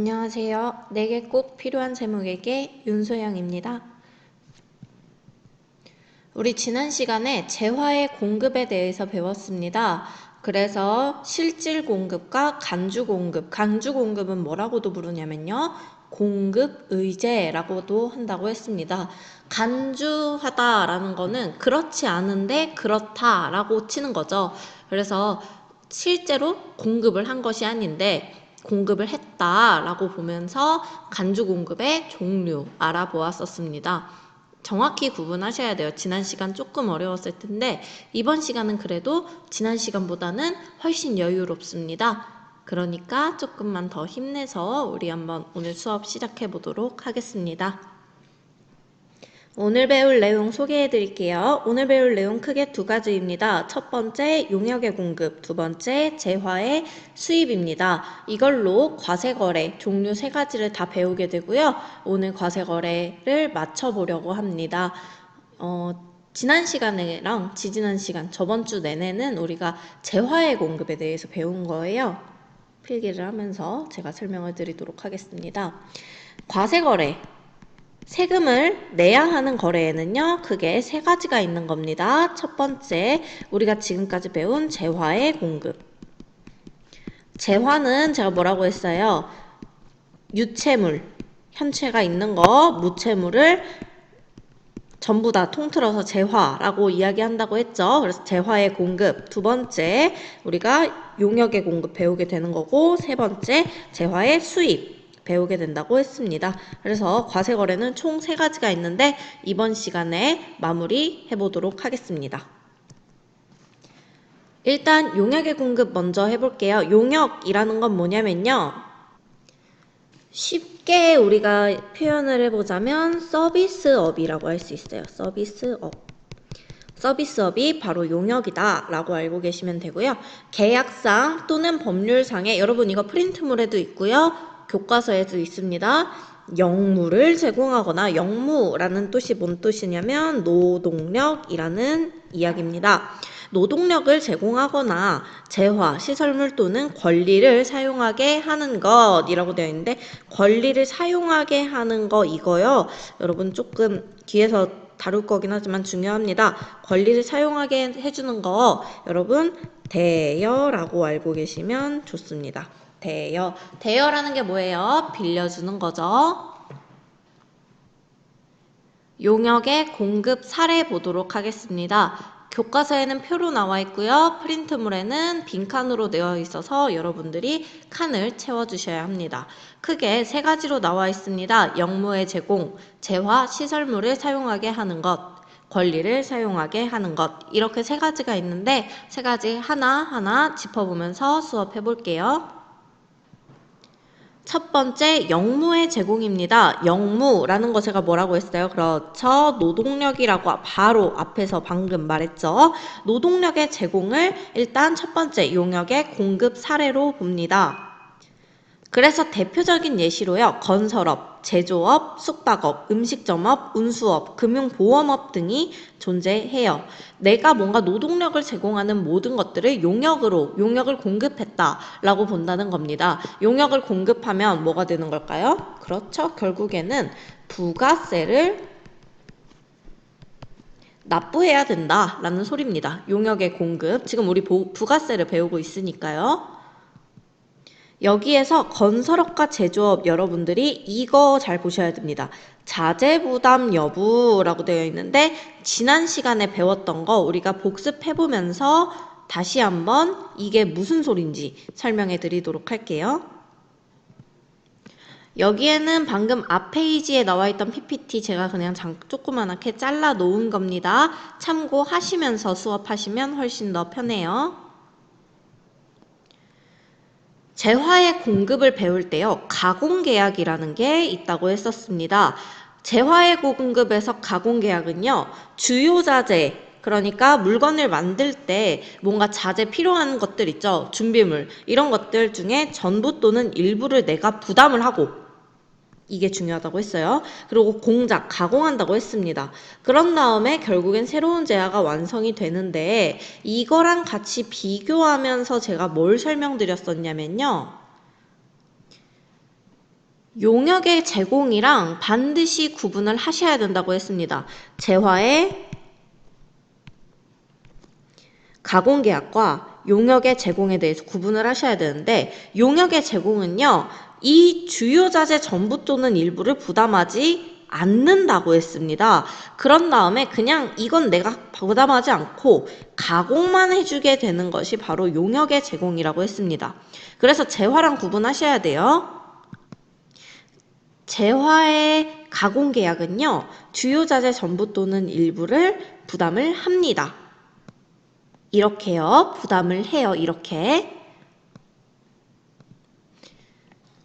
안녕하세요. 내게 꼭 필요한 제목에게 윤소영입니다. 우리 지난 시간에 재화의 공급에 대해서 배웠습니다. 그래서 실질 공급과 간주 공급, 간주 공급은 뭐라고도 부르냐면요. 공급 의제라고도 한다고 했습니다. 간주하다라는 거는 그렇지 않은데 그렇다라고 치는 거죠. 그래서 실제로 공급을 한 것이 아닌데 공급을 했다라고 보면서 간주 공급의 종류 알아보았었습니다. 정확히 구분하셔야 돼요. 지난 시간 조금 어려웠을 텐데 이번 시간은 그래도 지난 시간보다는 훨씬 여유롭습니다. 그러니까 조금만 더 힘내서 우리 한번 오늘 수업 시작해 보도록 하겠습니다. 오늘 배울 내용 소개해 드릴게요. 오늘 배울 내용 크게 두 가지입니다. 첫 번째, 용역의 공급. 두 번째, 재화의 수입입니다. 이걸로 과세거래 종류 세 가지를 다 배우게 되고요. 오늘 과세거래를 맞춰보려고 합니다. 어, 지난 시간이랑 지지난 시간, 저번 주 내내는 우리가 재화의 공급에 대해서 배운 거예요. 필기를 하면서 제가 설명을 드리도록 하겠습니다. 과세거래. 세금을 내야 하는 거래에는요, 크게 세 가지가 있는 겁니다. 첫 번째, 우리가 지금까지 배운 재화의 공급. 재화는 제가 뭐라고 했어요? 유채물, 현채가 있는 거, 무채물을 전부 다 통틀어서 재화라고 이야기한다고 했죠. 그래서 재화의 공급. 두 번째, 우리가 용역의 공급 배우게 되는 거고, 세 번째, 재화의 수입. 배우게 된다고 했습니다. 그래서 과세 거래는 총 세 가지가 있는데 이번 시간에 마무리 해보도록 하겠습니다. 일단 용역의 공급 먼저 해볼게요. 용역이라는 건 뭐냐면요. 쉽게 우리가 표현을 해보자면 서비스업이라고 할 수 있어요. 서비스업. 서비스업이 바로 용역이다 라고 알고 계시면 되고요. 계약상 또는 법률상에 여러분 이거 프린트물에도 있고요. 교과서에도 있습니다. 영무를 제공하거나 영무라는 뜻이 뭔 뜻이냐면 노동력이라는 이야기입니다. 노동력을 제공하거나 재화, 시설물 또는 권리를 사용하게 하는 것이라고 되어 있는데 권리를 사용하게 하는 거 이거요. 여러분 조금 뒤에서 다룰 거긴 하지만 중요합니다. 권리를 사용하게 해주는 거 여러분 대여라고 알고 계시면 좋습니다. 대여. 대여라는 게 뭐예요? 빌려주는 거죠. 용역의 공급 사례 보도록 하겠습니다. 교과서에는 표로 나와 있고요. 프린트물에는 빈칸으로 되어 있어서 여러분들이 칸을 채워주셔야 합니다. 크게 세 가지로 나와 있습니다. 영무의 제공, 재화, 시설물을 사용하게 하는 것, 권리를 사용하게 하는 것. 이렇게 세 가지가 있는데 세 가지 하나하나 짚어보면서 수업해 볼게요. 첫 번째 영무의 제공입니다. 영무라는 거 제가 뭐라고 했어요? 그렇죠. 노동력이라고 바로 앞에서 방금 말했죠. 노동력의 제공을 일단 첫 번째 용역의 공급 사례로 봅니다. 그래서 대표적인 예시로요. 건설업, 제조업, 숙박업, 음식점업, 운수업, 금융보험업 등이 존재해요. 내가 뭔가 노동력을 제공하는 모든 것들을 용역으로, 용역을 공급했다라고 본다는 겁니다. 용역을 공급하면 뭐가 되는 걸까요? 그렇죠. 결국에는 부가세를 납부해야 된다라는 소리입니다. 용역의 공급. 지금 우리 부가세를 배우고 있으니까요. 여기에서 건설업과 제조업 여러분들이 이거 잘 보셔야 됩니다. 자재 부담 여부라고 되어 있는데 지난 시간에 배웠던 거 우리가 복습해 보면서 다시 한번 이게 무슨 소린지 설명해 드리도록 할게요. 여기에는 방금 앞 페이지에 나와 있던 PPT 제가 그냥 장, 조그만하게 잘라 놓은 겁니다. 참고하시면서 수업하시면 훨씬 더 편해요. 재화의 공급을 배울 때요, 가공계약이라는 게 있다고 했었습니다. 재화의 공급에서 가공계약은요, 주요 자재, 그러니까 물건을 만들 때 뭔가 자재 필요한 것들 있죠. 준비물. 이런 것들 중에 전부 또는 일부를 내가 부담을 하고 이게 중요하다고 했어요. 그리고 공작, 가공한다고 했습니다. 그런 다음에 결국엔 새로운 제화가 완성이 되는데 이거랑 같이 비교하면서 제가 뭘 설명드렸었냐면요. 용역의 제공이랑 반드시 구분을 하셔야 된다고 했습니다. 재화의 가공 계약과 용역의 제공에 대해서 구분을 하셔야 되는데 용역의 제공은요. 이 주요 자재 전부 또는 일부를 부담하지 않는다고 했습니다. 그런 다음에 그냥 이건 내가 부담하지 않고 가공만 해주게 되는 것이 바로 용역의 제공이라고 했습니다. 그래서 재화랑 구분하셔야 돼요. 재화의 가공 계약은요, 주요 자재 전부 또는 일부를 부담을 합니다. 이렇게요, 부담을 해요, 이렇게.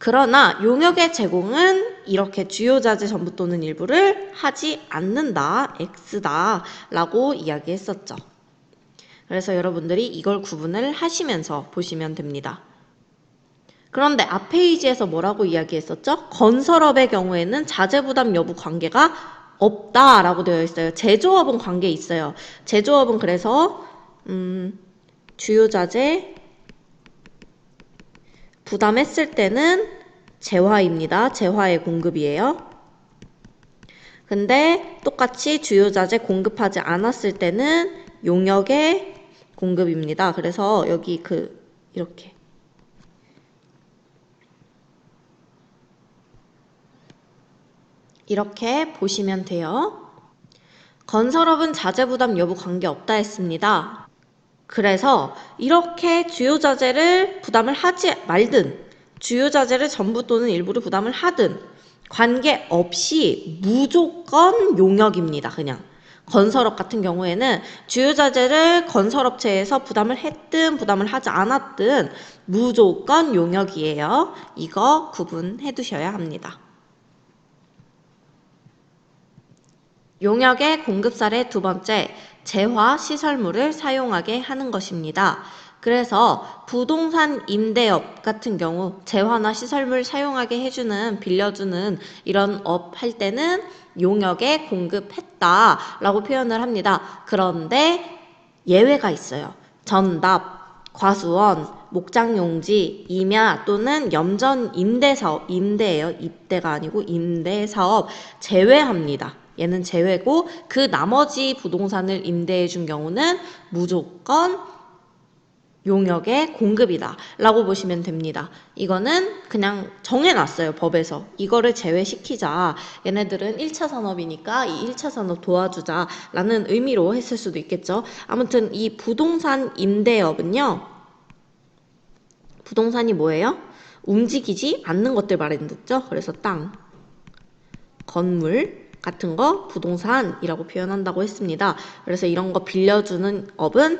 그러나 용역의 제공은 이렇게 주요 자재 전부 또는 일부를 하지 않는다, X다 라고 이야기했었죠. 그래서 여러분들이 이걸 구분을 하시면서 보시면 됩니다. 그런데 앞 페이지에서 뭐라고 이야기했었죠? 건설업의 경우에는 자재 부담 여부 관계가 없다라고 되어 있어요. 제조업은 관계 있어요. 제조업은 그래서 음, 주요 자재 부담했을 때는 재화입니다. 재화의 공급이에요. 근데 똑같이 주요 자재 공급하지 않았을 때는 용역의 공급입니다. 그래서 여기 그 이렇게 이렇게 보시면 돼요. 건설업은 자재 부담 여부 관계없다 했습니다. 그래서 이렇게 주요 자재를 부담을 하지 말든 주요 자재를 전부 또는 일부를 부담을 하든 관계없이 무조건 용역입니다. 그냥 건설업 같은 경우에는 주요 자재를 건설업체에서 부담을 했든 부담을 하지 않았든 무조건 용역이에요. 이거 구분해 두셔야 합니다. 용역의 공급 사례 두 번째, 재화 시설물을 사용하게 하는 것입니다. 그래서 부동산 임대업 같은 경우 재화나 시설물 사용하게 해주는 빌려주는 이런 업 할 때는 용역에 공급했다라고 표현을 합니다. 그런데 예외가 있어요. 전답, 과수원, 목장용지, 임야 또는 염전 임대사업, 임대예요. 입대가 아니고 임대사업 제외합니다. 얘는 제외고 그 나머지 부동산을 임대해 준 경우는 무조건 용역의 공급이다 라고 보시면 됩니다. 이거는 그냥 정해놨어요 법에서 이거를 제외시키자 얘네들은 1차 산업이니까 이 1차 산업 도와주자 라는 의미로 했을 수도 있겠죠. 아무튼 이 부동산 임대업은요 부동산이 뭐예요? 움직이지 않는 것들 말했죠. 그래서 땅, 건물, 같은 거 부동산이라고 표현한다고 했습니다. 그래서 이런 거 빌려주는 업은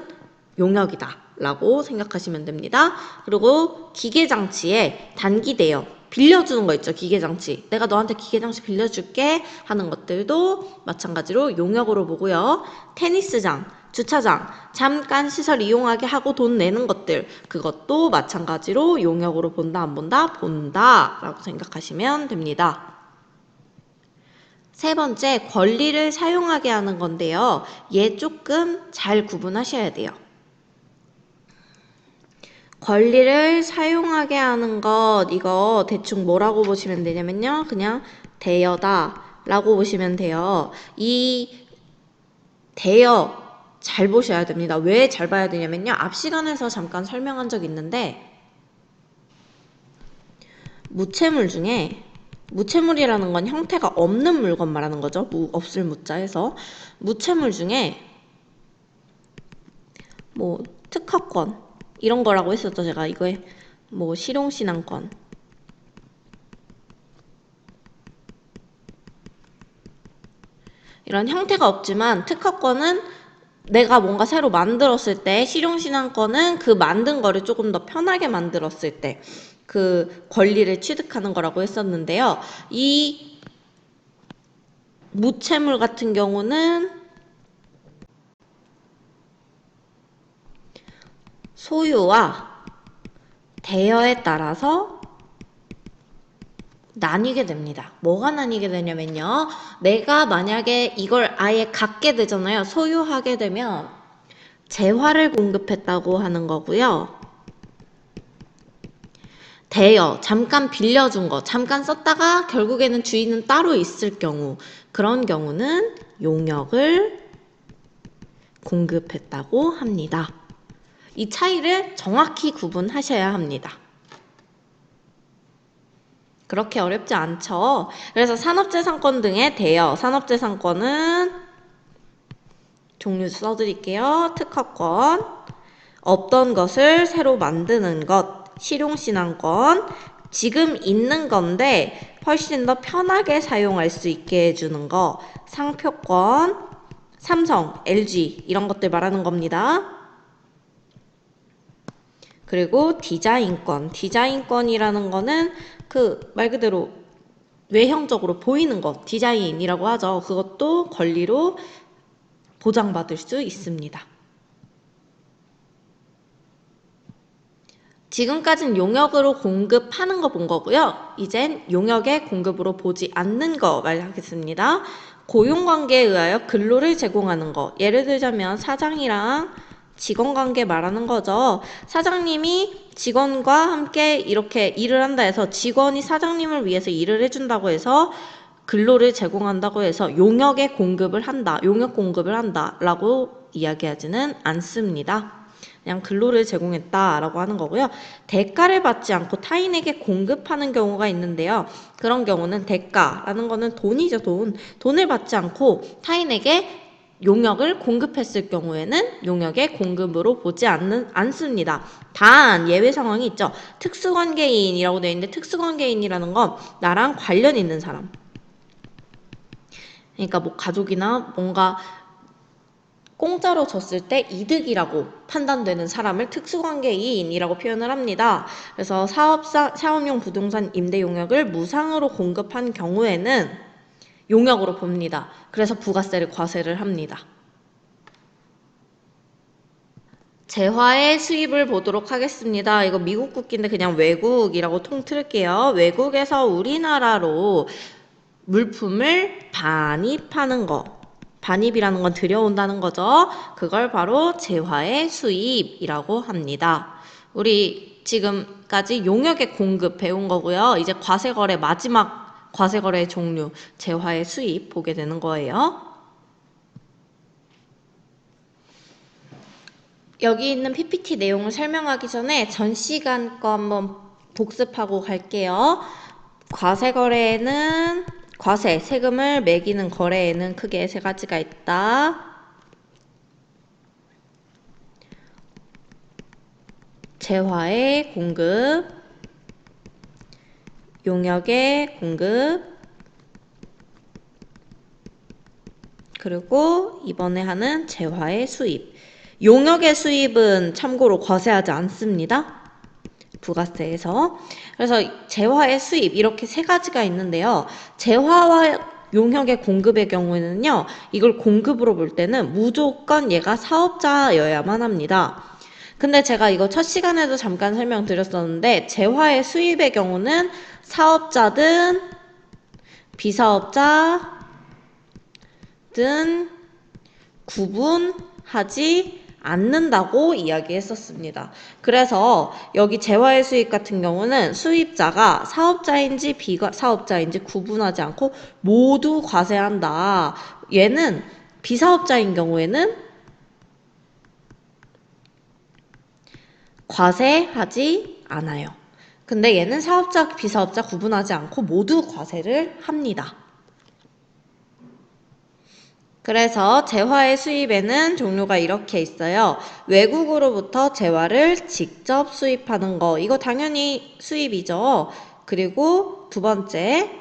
용역이다 라고 생각하시면 됩니다. 그리고 기계장치에 단기 대여 빌려주는 거 있죠 기계장치 내가 너한테 기계장치 빌려줄게 하는 것들도 마찬가지로 용역으로 보고요 테니스장 주차장 잠깐 시설 이용하게 하고 돈 내는 것들 그것도 마찬가지로 용역으로 본다 안 본다 본다 라고 생각하시면 됩니다 세 번째, 권리를 사용하게 하는 건데요. 얘 조금 잘 구분하셔야 돼요. 권리를 사용하게 하는 것, 이거 대충 뭐라고 보시면 되냐면요. 그냥 대여다 라고 보시면 돼요. 이 대여 잘 보셔야 됩니다. 왜 잘 봐야 되냐면요. 앞 시간에서 잠깐 설명한 적 있는데, 무채물 중에 무채물이라는 건 형태가 없는 물건 말하는 거죠. 무, 없을 무자 해서 무채물 중에 뭐 특허권 이런 거라고 했었죠. 제가 이거에 뭐 실용신앙권 이런 형태가 없지만 특허권은 내가 뭔가 새로 만들었을 때 실용신앙권은 그 만든 거를 조금 더 편하게 만들었을 때 그 권리를 취득하는 거라고 했었는데요. 이 무채물 같은 경우는 소유와 대여에 따라서 나뉘게 됩니다. 뭐가 나뉘게 되냐면요. 내가 만약에 이걸 아예 갖게 되잖아요. 소유하게 되면 재화를 공급했다고 하는 거고요. 대여, 잠깐 빌려준 거, 잠깐 썼다가 결국에는 주인은 따로 있을 경우, 그런 경우는 용역을 공급했다고 합니다. 이 차이를 정확히 구분하셔야 합니다. 그렇게 어렵지 않죠. 그래서 산업재산권 등의 대여, 산업재산권은 종류 써드릴게요. 특허권, 없던 것을 새로 만드는 것, 실용신앙권, 지금 있는 건데 훨씬 더 편하게 사용할 수 있게 해주는 거, 상표권, 삼성, LG 이런 것들 말하는 겁니다. 그리고 디자인권. 디자인권이라는 거는 그 말 그대로 외형적으로 보이는 것, 디자인이라고 하죠. 그것도 권리로 보장받을 수 있습니다. 지금까지는 용역으로 공급하는 거 본 거고요. 이젠 용역의 공급으로 보지 않는 거 말하겠습니다. 고용관계에 의하여 근로를 제공하는 거. 예를 들자면 사장이랑 직원 관계 말하는 거죠. 사장님이 직원과 함께 이렇게 일을 한다 해서 직원이 사장님을 위해서 일을 해준다고 해서 근로를 제공한다고 해서 용역의 공급을 한다, 용역 공급을 한다 라고 이야기하지는 않습니다. 그냥 근로를 제공했다라고 하는 거고요. 대가를 받지 않고 타인에게 공급하는 경우가 있는데요. 그런 경우는 대가라는 거는 돈이죠, 돈. 돈을 받지 않고 타인에게 용역을 공급했을 경우에는 용역의 공급으로 보지 않는, 않습니다. 단 예외 상황이 있죠. 특수관계인이라고 되어 있는데 특수관계인이라는 건 나랑 관련 있는 사람. 그러니까 뭐 가족이나 뭔가 공짜로 줬을 때 이득이라고 판단되는 사람을 특수관계인이라고 표현을 합니다. 그래서 사업사, 사업용 부동산 임대 용역을 무상으로 공급한 경우에는 용역으로 봅니다. 그래서 부가세를 과세를 합니다. 재화의 수입을 보도록 하겠습니다. 이거 미국 국기인데 그냥 외국이라고 통틀게요. 외국에서 우리나라로 물품을 반입하는 거. 반입이라는 건 들여온다는 거죠. 그걸 바로 재화의 수입이라고 합니다. 우리 지금까지 용역의 공급 배운 거고요. 이제 과세거래 마지막 과세거래의 종류, 재화의 수입 보게 되는 거예요. 여기 있는 PPT 내용을 설명하기 전에 전 시간 거 한번 복습하고 갈게요. 과세거래에는 과세, 세금을 매기는 거래에는 크게 세 가지가 있다. 재화의 공급, 용역의 공급, 그리고 이번에 하는 재화의 수입. 용역의 수입은 참고로 과세하지 않습니다. 부가세에서. 그래서 재화의 수입 이렇게 세 가지가 있는데요. 재화와 용역의 공급의 경우에는요. 이걸 공급으로 볼 때는 무조건 얘가 사업자여야만 합니다. 근데 제가 이거 첫 시간에도 잠깐 설명드렸었는데 재화의 수입의 경우는 사업자든 비사업자든 구분하지 않는다고 이야기했었습니다. 그래서 여기 재화의 수입 같은 경우는 수입자가 사업자인지 비사업자인지 구분하지 않고 모두 과세한다. 얘는 비사업자인 경우에는 과세하지 않아요. 근데 얘는 사업자, 비사업자 구분하지 않고 모두 과세를 합니다. 그래서 재화의 수입에는 종류가 이렇게 있어요. 외국으로부터 재화를 직접 수입하는 거. 이거 당연히 수입이죠. 그리고 두 번째,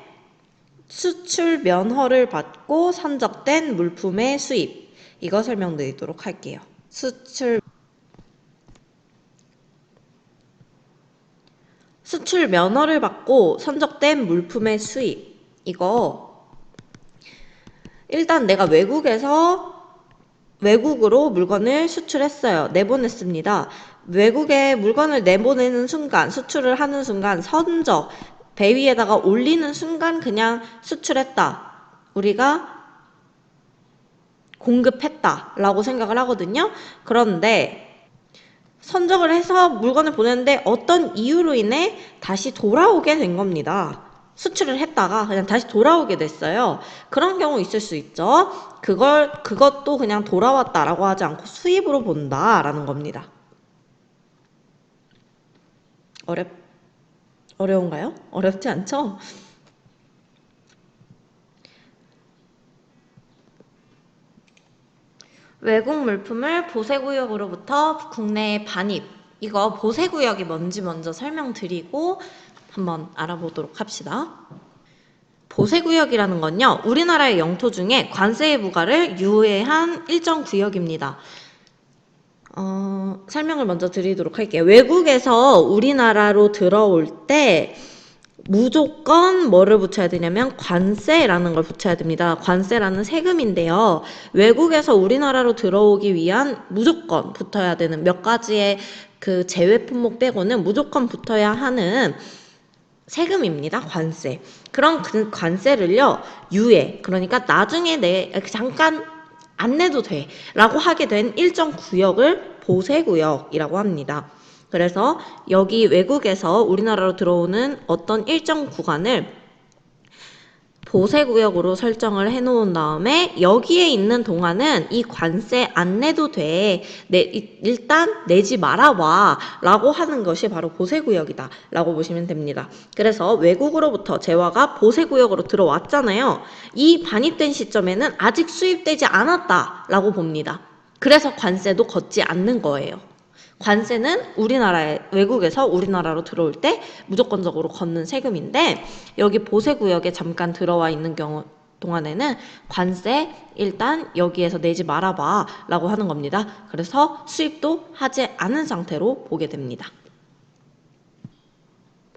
수출 면허를 받고 선적된 물품의 수입. 이거 설명드리도록 할게요. 수출 수출 면허를 받고 선적된 물품의 수입. 이거 일단 내가 외국에서 외국으로 물건을 수출했어요. 내보냈습니다. 외국에 물건을 내보내는 순간, 수출을 하는 순간, 선적, 배 위에다가 올리는 순간 그냥 수출했다. 우리가 공급했다. 라고 생각을 하거든요. 그런데 선적을 해서 물건을 보냈는데 어떤 이유로 인해 다시 돌아오게 된 겁니다. 수출을 했다가 그냥 다시 돌아오게 됐어요. 그런 경우 있을 수 있죠. 그걸, 그것도 그냥 돌아왔다라고 하지 않고 수입으로 본다라는 겁니다. 어렵, 어려운가요? 어렵지 않죠? 외국 물품을 보세구역으로부터 국내에 반입. 이거 보세구역이 뭔지 먼저 설명드리고 한번 알아보도록 합시다. 보세구역이라는 건요, 우리나라의 영토 중에 관세의 부과를 유예한 일정 구역입니다. 어, 설명을 먼저 드리도록 할게요. 외국에서 우리나라로 들어올 때 무조건 뭐를 붙여야 되냐면 관세라는 걸 붙여야 됩니다. 관세라는 세금인데요. 외국에서 우리나라로 들어오기 위한 무조건 붙어야 되는 몇 가지의 그 제외 품목 빼고는 무조건 붙어야 하는 세금입니다. 관세. 그런 그 관세를요, 유예. 그러니까 나중에 내, 잠깐 안 내도 돼. 라고 하게 된 일정 구역을 보세구역이라고 합니다. 그래서 여기 외국에서 우리나라로 들어오는 어떤 일정 구간을 보세 구역으로 설정을 해 놓은 다음에 여기에 있는 동안은 이 관세 안 내도 돼. 내, 일단 내지 말아 와. 라고 하는 것이 바로 보세 구역이다. 라고 보시면 됩니다. 그래서 외국으로부터 재화가 보세 구역으로 들어왔잖아요. 이 반입된 시점에는 아직 수입되지 않았다. 라고 봅니다. 그래서 관세도 걷지 않는 거예요. 관세는 우리나라에 외국에서 우리나라로 들어올 때 무조건적으로 걷는 세금인데 여기 보세 구역에 잠깐 들어와 있는 경우 동안에는 관세 일단 여기에서 내지 말아봐 라고 하는 겁니다. 그래서 수입도 하지 않은 상태로 보게 됩니다.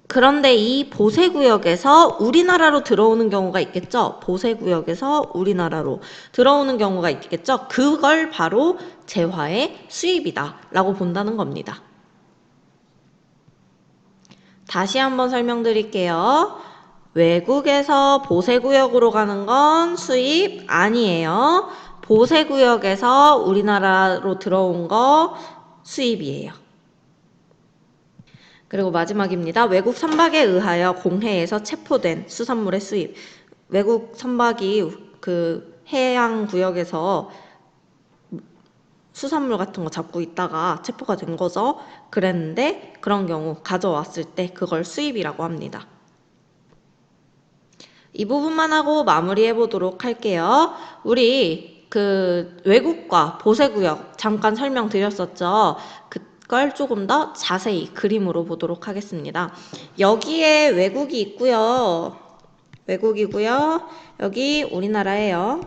그런데 이 보세 구역에서 우리나라로 들어오는 경우가 있겠죠? 보세 구역에서 우리나라로 들어오는 경우가 있겠죠? 그걸 바로 재화의 수입이다 라고 본다는 겁니다. 다시 한번 설명드릴게요. 외국에서 보세 구역으로 가는 건 수입 아니에요. 보세 구역에서 우리나라로 들어온 거 수입이에요. 그리고 마지막입니다. 외국 선박에 의하여 공해에서 체포된 수산물의 수입. 외국 선박이 그 해양 구역에서 수산물 같은 거 잡고 있다가 체포가 된 거죠. 그랬는데 그런 경우 가져왔을 때 그걸 수입이라고 합니다. 이 부분만 하고 마무리해 보도록 할게요. 우리 그 외국과 보세구역 잠깐 설명드렸었죠. 그 걸 조금 더 자세히 그림으로 보도록 하겠습니다. 여기에 외국이 있고요. 외국이고요. 여기 우리나라예요.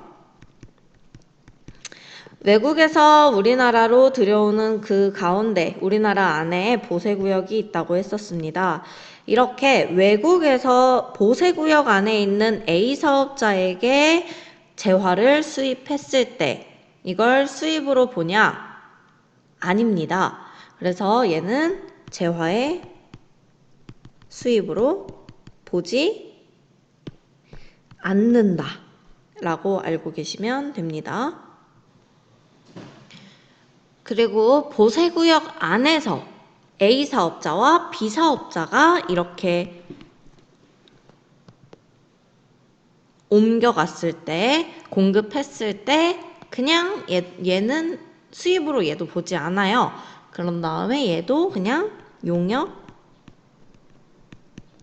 외국에서 우리나라로 들여오는 그 가운데 우리나라 안에 보세구역이 있다고 했었습니다. 이렇게 외국에서 보세구역 안에 있는 A 사업자에게 재화를 수입했을 때 이걸 수입으로 보냐? 아닙니다. 그래서 얘는 재화의 수입으로 보지 않는다. 라고 알고 계시면 됩니다. 그리고 보세구역 안에서 A 사업자와 B 사업자가 이렇게 옮겨갔을 때, 공급했을 때, 그냥 얘, 얘는 수입으로 얘도 보지 않아요. 그런 다음에 얘도 그냥 용역,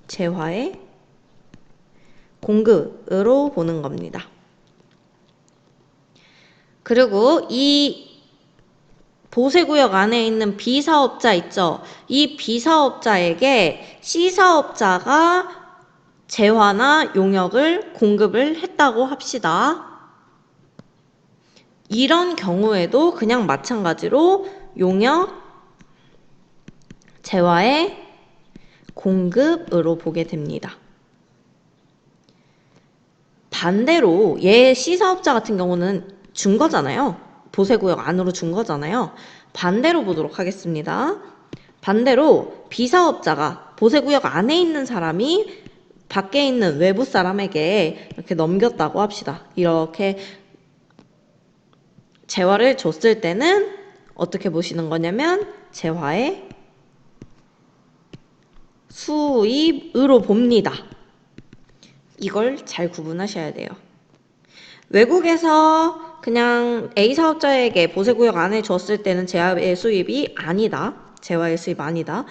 재화의 공급으로 보는 겁니다. 그리고 이 보세구역 안에 있는 B사업자 있죠? 이 B사업자에게 C사업자가 재화나 용역을 공급을 했다고 합시다. 이런 경우에도 그냥 마찬가지로 용역, 재화의 공급으로 보게 됩니다. 반대로 얘 C사업자 같은 경우는 준 거잖아요. 보세구역 안으로 준 거잖아요. 반대로 보도록 하겠습니다. 반대로 B사업자가 보세구역 안에 있는 사람이 밖에 있는 외부 사람에게 이렇게 넘겼다고 합시다. 이렇게 재화를 줬을 때는 어떻게 보시는 거냐면 재화의 수입으로 봅니다. 이걸 잘 구분하셔야 돼요. 외국에서 그냥 A 사업자에게 보세구역 안에 줬을 때는 재화의 수입이 아니다. 재화의 수입 아니다.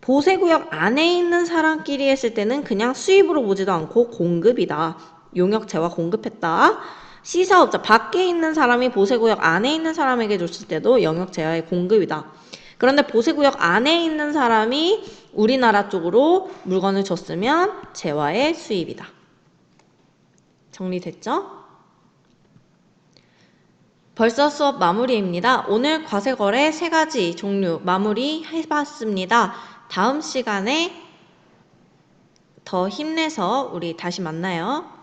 보세구역 안에 있는 사람끼리 했을 때는 그냥 수입으로 보지도 않고 공급이다. 용역 재화 공급했다. C 사업자 밖에 있는 사람이 보세구역 안에 있는 사람에게 줬을 때도 영역 재화의 공급이다. 그런데 보세구역 안에 있는 사람이 우리나라 쪽으로 물건을 줬으면 재화의 수입이다. 정리됐죠? 벌써 수업 마무리입니다. 오늘 과세거래 세 가지 종류 마무리 해봤습니다. 다음 시간에 더 힘내서 우리 다시 만나요.